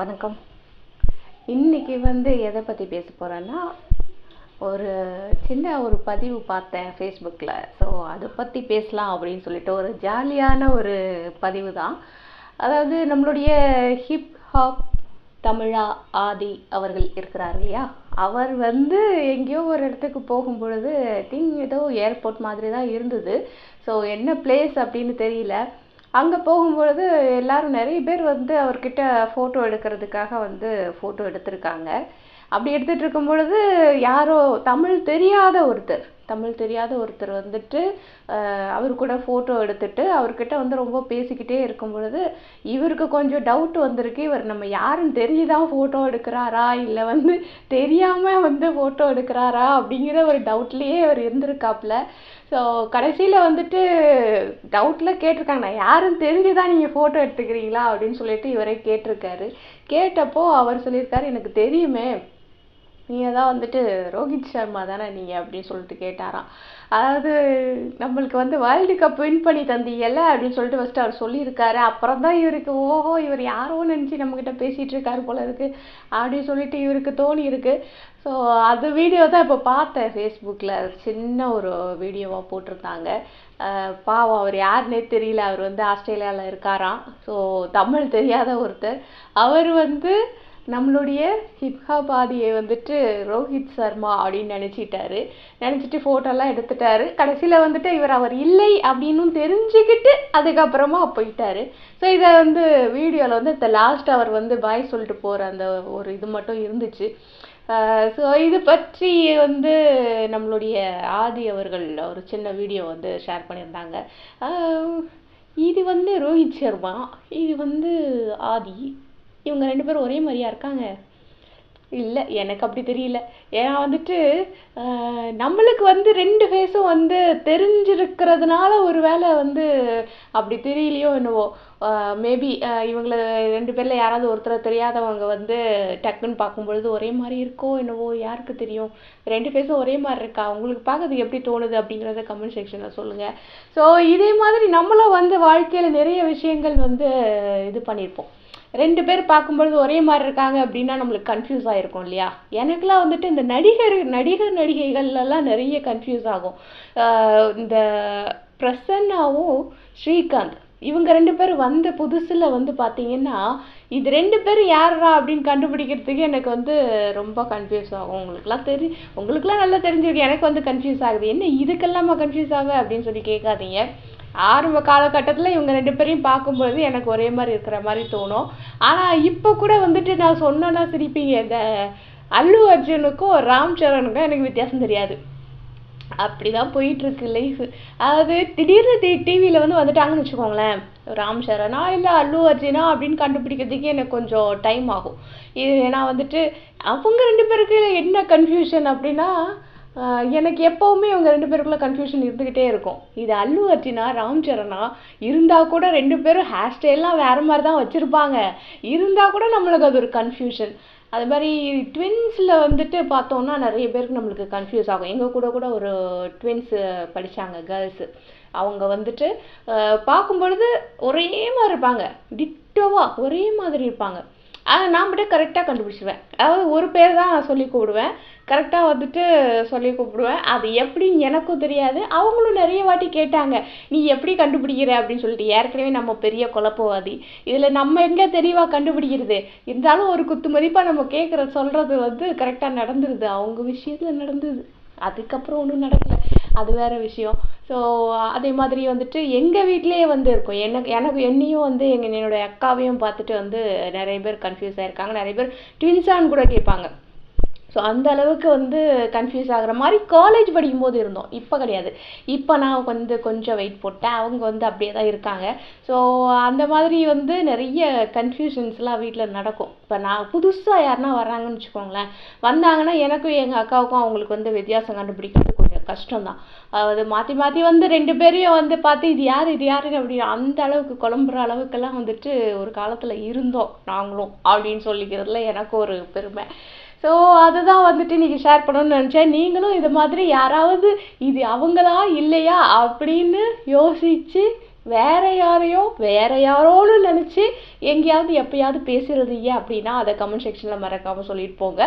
வணக்கம். இன்றைக்கி வந்து எதை பற்றி பேச போகிறேன்னா ஒரு சின்ன ஒரு பதிவு பார்த்தேன் ஃபேஸ்புக்கில் ஸோ அதை பற்றி பேசலாம் அப்படின்னு சொல்லிட்டு ஒரு ஜாலியான ஒரு பதிவு தான். அதாவது நம்மளுடைய ஹிப் ஹாப் தமிழா ஆதி அவர்கள் இருக்கிறார் இல்லையா? அவர் வந்து எங்கேயோ ஒரு இடத்துக்கு போகும் பொழுது திங்க் ஏதோ ஏர்போர்ட் மாதிரி தான் இருந்தது. ஸோ என்ன பிளேஸ் அப்படின்னு தெரியல. அங்கே போகும்பொழுது எல்லாரும் நிறைய பேர் வந்து அவர்கிட்ட ஃபோட்டோ எடுக்கிறதுக்காக வந்து ஃபோட்டோ எடுத்திருக்காங்க. அப்படி எடுத்துட்டு இருக்கும் பொழுது யாரோ தமிழ் தெரியாத ஒருத்தர் தமிழ் தெரியாத ஒருத்தர் வந்துட்டு அவர் கூட ஃபோட்டோ எடுத்துட்டு அவர்கிட்ட வந்து ரொம்ப பேசிக்கிட்டே இருக்கும் பொழுது இவருக்கு கொஞ்சம் டவுட் வந்திருக்கு. இவர் நம்ம யாருன்னு தெரிஞ்சுதான் ஃபோட்டோ எடுக்கிறாரா? இல்லை வந்து தெரியாமல் வந்து ஃபோட்டோ எடுக்கிறாரா? அப்படிங்கிற ஒரு டவுட்லேயே அவர் இருந்திருக்காப்புல. ஸோ கடைசியில் வந்துட்டு டவுட்டில் கேட்டிருக்காங்க. நான் யாருன்னு தெரிஞ்சுதான் நீங்கள் ஃபோட்டோ எடுத்துக்கிறீங்களா? அப்படின்னு சொல்லிட்டு இவரே கேட்டிருக்காரு. கேட்டப்போ அவர் சொல்லியிருக்காரு எனக்கு தெரியுமே நீங்கள் தான் வந்துட்டு ரோஹித் சர்மா தானே நீங்கள் அப்படின்னு சொல்லிட்டு கேட்டாராம். அதாவது நம்மளுக்கு வந்து வேர்ல்டு கப் வின் பண்ணி தந்தீங்கல்ல அப்படின்னு சொல்லிட்டு ஃபஸ்ட்டு அவர் சொல்லியிருக்காரு. அப்புறம் தான் இவருக்கு ஓஹோ இவர் யாரோ நினச்சி நம்மக்கிட்ட பேசிகிட்டு இருக்காரு போல இருக்குது அப்படின்னு சொல்லிட்டு இவருக்கு தோணி இருக்கு ஸோ அது வீடியோ தான் இப்போ பார்த்தேன் ஃபேஸ்புக்கில் சின்ன ஒரு வீடியோவாக போட்டிருந்தாங்க. பாவம் அவர் யாருன்னே தெரியல. அவர் வந்து ஆஸ்திரேலியாவில் இருக்காராம். ஸோ தமிழ் தெரியாத ஒருத்தர். அவர் வந்து நம்மளுடைய ஹிப்ஹாப் ஆதியை வந்துட்டு ரோஹித் சர்மா அப்படின்னு நினச்சிட்டாரு. நினச்சிட்டு ஃபோட்டோலாம் எடுத்துட்டாரு. கடைசியில் வந்துட்டு இவர் அவர் இல்லை அப்படின்னும் தெரிஞ்சுக்கிட்டு அதுக்கப்புறமா போயிட்டாரு. ஸோ இதை வந்து வீடியோவில் வந்து இந்த லாஸ்ட் அவர் வந்து பாய் சொல்லிட்டு போகிற அந்த ஒரு இது மட்டும் இருந்துச்சு. ஸோ இது பற்றி வந்து நம்மளுடைய ஆதி அவர்கள் ஒரு சின்ன வீடியோ வந்து ஷேர் பண்ணியிருந்தாங்க. இது வந்து ரோஹித் சர்மா இது வந்து ஆதி. இவங்க ரெண்டு பேரும் ஒரே மாதிரியா இருக்காங்க? இல்லை எனக்கு அப்படி தெரியல. ஏன்னா வந்துட்டு ஆஹ் நம்மளுக்கு வந்து ரெண்டு வந்து தெரிஞ்சிருக்கிறதுனால ஒரு வேளை வந்து அப்படி தெரியலையோ என்னவோ. மேபி இவங்கள ரெண்டு பேரில் யாராவது ஒருத்தரை தெரியாதவங்க வந்து டக்குன்னு பார்க்கும்பொழுது ஒரே மாதிரி இருக்கோ என்னவோ யாருக்கு தெரியும்? ரெண்டு பேரும் ஒரே மாதிரி இருக்கா? உங்களுக்கு பார்க்கறது எப்படி தோணுது அப்படிங்கிறத கமெண்ட் செக்ஷனில் சொல்லுங்கள் ஸோ இதே மாதிரி நம்மளும் வந்து வாழ்க்கையில் நிறைய விஷயங்கள் வந்து இது பண்ணியிருப்போம். ரெண்டு பேர் பார்க்கும்பொழுது ஒரே மாதிரி இருக்காங்க அப்படின்னா நம்மளுக்கு கன்ஃபியூஸ் ஆகிருக்கும் இல்லையா? எனக்குலாம் வந்துட்டு இந்த நடிகர் நடிகர் நடிகைகள்லாம் நிறைய கன்ஃபியூஸ் ஆகும். இந்த பிரசன்னாவும் ஸ்ரீகாந்த் இவங்க ரெண்டு பேரும் வந்த புதுசில் வந்து பார்த்தீங்கன்னா இது ரெண்டு பேரும் யாரா அப்படின்னு கண்டுபிடிக்கிறதுக்கு எனக்கு வந்து ரொம்ப கன்ஃபியூஸ் ஆகும். உங்களுக்குலாம் தெரி உங்களுக்குலாம் நல்லா தெரிஞ்சிருக்கு எனக்கு வந்து கன்ஃபியூஸ் ஆகுது. என்ன இதுக்கெல்லாமா கன்ஃபியூஸ் ஆகு அப்படின்னு சொல்லி கேட்காதீங்க. ஆரம்ப காலகட்டத்தில் இவங்க ரெண்டு பேரையும் பார்க்கும்பொழுது எனக்கு ஒரே மாதிரி இருக்கிற மாதிரி தோணும். ஆனால் இப்போ கூட வந்துட்டு நான் சொன்னேன்னா சிரிப்பீங்க. இந்த அல்லு அர்ஜுனுக்கும் ராம் சரணுக்கும் எனக்கு வித்தியாசம் தெரியாது. அப்படிதான் தான் இருக்கு லைஃப் அதாவது திடீர்னு டி டிவியில் வந்து வந்துட்டாங்கன்னு வச்சுக்கோங்களேன். ராம் சரணா இல்லை அல்லு அர்ஜுனா அப்படின்னு கண்டுபிடிக்கிறதுக்கு எனக்கு கொஞ்சம் டைம் ஆகும். இது ஏன்னா வந்துட்டு அவங்க ரெண்டு பேருக்கு என்ன கன்ஃபியூஷன் அப்படின்னா எனக்கு எப்போவுமே இவங்க ரெண்டு பேருக்குள்ள கன்ஃபியூஷன் இருந்துக்கிட்டே இருக்கும். இது அல்லு அர்ஜுனா ராம் சரணா இருந்தால் கூட ரெண்டு பேரும் ஹேர் ஸ்டைல்லாம் வேறு மாதிரி தான் வச்சுருப்பாங்க. இருந்தால் கூட நம்மளுக்கு அது ஒரு கன்ஃபியூஷன் அது மாதிரி ட்வின்ஸில் வந்துட்டு பார்த்தோன்னா நிறைய பேருக்கு நம்மளுக்கு கன்ஃபியூஸ் ஆகும். எங்கள் கூட கூட ஒரு ட்வின்ஸு படித்தாங்க கேர்ள்ஸு அவங்க வந்துட்டு பார்க்கும்பொழுது பார்க்கும் பொழுது ஒரே மாதிரி இருப்பாங்க. டிட்டோவாக ஒரே மாதிரி இருப்பாங்க. அதை நான் மட்டும் கரெக்டாக கண்டுபிடிச்சிடுவேன் அதாவது ஒரு பேர் தான் சொல்லி கூப்பிடுவேன். கரெக்டாக வந்துட்டு சொல்லி கூப்பிடுவேன். அது எப்படி எனக்கும் தெரியாது. அவங்களும் நிறைய வாட்டி கேட்டாங்க நீ எப்படி கண்டுபிடிக்கிற? அப்படின்னு சொல்லிட்டு ஏற்கனவே நம்ம பெரிய குழப்பவாதி. இதில் நம்ம எங்கே தெளிவாக கண்டுபிடிக்கிறது? இருந்தாலும் ஒரு குத்து மதிப்பாக நம்ம கேட்குற சொல்கிறது வந்து கரெக்டாக நடந்துருது. அவங்க விஷயத்தில் நடந்தது. அதுக்கப்புறம் ஒன்றும் நடக்கல. அது வேற விஷயம். ஸோ அதே மாதிரி வந்துட்டு எங்கள் வீட்டிலேயே வந்து இருக்கும். எனக்கு எனக்கு என்னையும் வந்து எங்கள் என்னோடய அக்காவையும் பார்த்துட்டு வந்து நிறைய பேர் கன்ஃபியூஸ் ஆகிருக்காங்க நிறைய பேர் ட்வின்ஸான்னு கூட கேட்பாங்க. ஸோ அந்த அளவுக்கு வந்து கன்ஃபியூஸ் ஆகிற மாதிரி காலேஜ் படிக்கும்போது இருந்தோம். இப்போ கிடையாது. இப்போ நான் வந்து கொஞ்சம் வெயிட் போட்டேன். அவங்க வந்து அப்படியே தான் இருக்காங்க. ஸோ அந்த மாதிரி வந்து நிறைய கன்ஃபியூஷன்ஸ்லாம் வீட்டில் நடக்கும். இப்போ நான் புதுசாக யாருன்னா வர்றாங்கன்னு வச்சுக்கோங்களேன். வந்தாங்கன்னா எனக்கும் எங்கள் அக்காவுக்கும் அவங்களுக்கு வந்து வித்தியாசம் கண்டுபிடிக்கிறது கஷ்டம்தான். கஷ்டம் தான் அது மாற்றி மாற்றி வந்து ரெண்டு பேரையும் வந்து பார்த்து இது யார் இது யாருன்னு அப்படி அந்த அளவுக்கு குழம்புற அளவுக்கெல்லாம் வந்துட்டு ஒரு காலத்தில் இருந்தோம் நாங்களும் அப்படின்னு சொல்லிக்கிறதுல எனக்கு ஒரு பெருமை. ஸோ அதுதான் வந்துட்டு நீங்கள் ஷேர் பண்ணணும்னு நினச்சேன். நீங்களும் இது மாதிரி யாராவது இது அவங்களா இல்லையா அப்படின்னு யோசித்து வேற யாரையோ வேற யாரோன்னு நினச்சி எங்கேயாவது எப்பயாவது பேசுறதீங்க அப்படின்னா அதை கமெண்ட் செக்ஷனில் மறக்காமல் சொல்லிட்டு போங்க.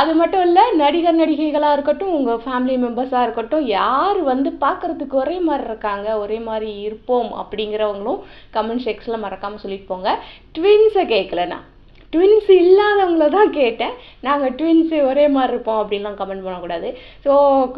அது மட்டும் இல்லை நடிகர் நடிகைகளாக இருக்கட்டும் உங்கள் ஃபேமிலி மெம்பர்ஸாக இருக்கட்டும் யார் வந்து பார்க்குறதுக்கு ஒரே மாதிரி இருக்காங்க ஒரே மாதிரி இருப்போம் அப்படிங்கிறவங்களும் கமெண்ட் செக்ஷனில் மறக்காமல் சொல்லிட்டு போங்க. ட்வின்ஸை கேட்கலண்ணா ட்வின்ஸ் இல்லாதவங்கள தான் கேட்டேன். நாங்கள் ட்வின்ஸு ஒரே மாதிரி இருப்போம் அப்படின்லாம் கமெண்ட் பண்ணக்கூடாது. ஸோ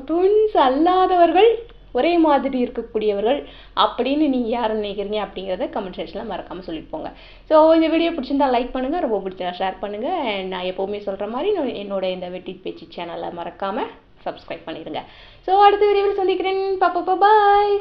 ட்வின்ஸ் அல்லாதவர்கள் ஒரே மாதிரி இருக்கக்கூடியவர்கள் அப்படின்னு நீங்கள் யார் நினைக்கிறீங்க அப்படிங்கிறத கமெண்ட் செக்ஷனில் மறக்காமல் சொல்லிட்டு போங்க. ஸோ இந்த வீடியோ பிடிச்சிருந்தா லைக் பண்ணுங்கள் ரொம்ப பிடிச்சா ஷேர் பண்ணுங்கள் அண்ட் நான் எப்போவுமே சொல்கிற மாதிரி நான் என்னோட இந்த வெட்டி பேச்சு சேனலை மறக்காமல் சப்ஸ்கிரைப் பண்ணிடுங்க ஸோ அடுத்த வீடியோவில் சந்திக்கிறேன். பாப்பா பாய்